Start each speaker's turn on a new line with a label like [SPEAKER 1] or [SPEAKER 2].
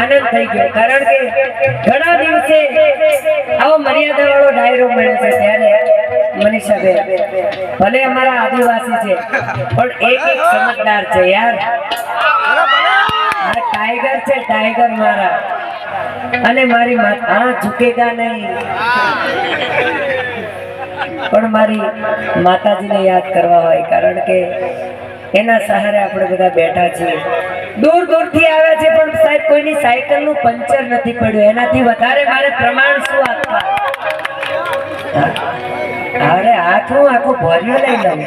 [SPEAKER 1] આનંદ થઈ ગયો. કારણ કે ઘણા દિવસે આવો મર્યાદા વાળો ડાયરો મળે છે ત્યારે મનીષાબેન ભલે અમારા આદિવાસી છે, પણ એક એક સમજદાર છે યાર. ટાઈગર છે, ટાઈગર મારા. અને મારી આ ઝુકેગા નહીં. પણ મારી માતાજીને યાદ કરવા હોય, કારણ કે એના સહારે આપણે બધા બેઠા છીએ. દૂર દૂરથી આવ્યા છે, પણ સાહેબ, કોઈની સાયકલનું પંચર નથી પડ્યું. એનાથી વધારે મારે પ્રમાણ શું આપવા. અરે, હાથ હું આખું ભર્યું લઈ લઉં.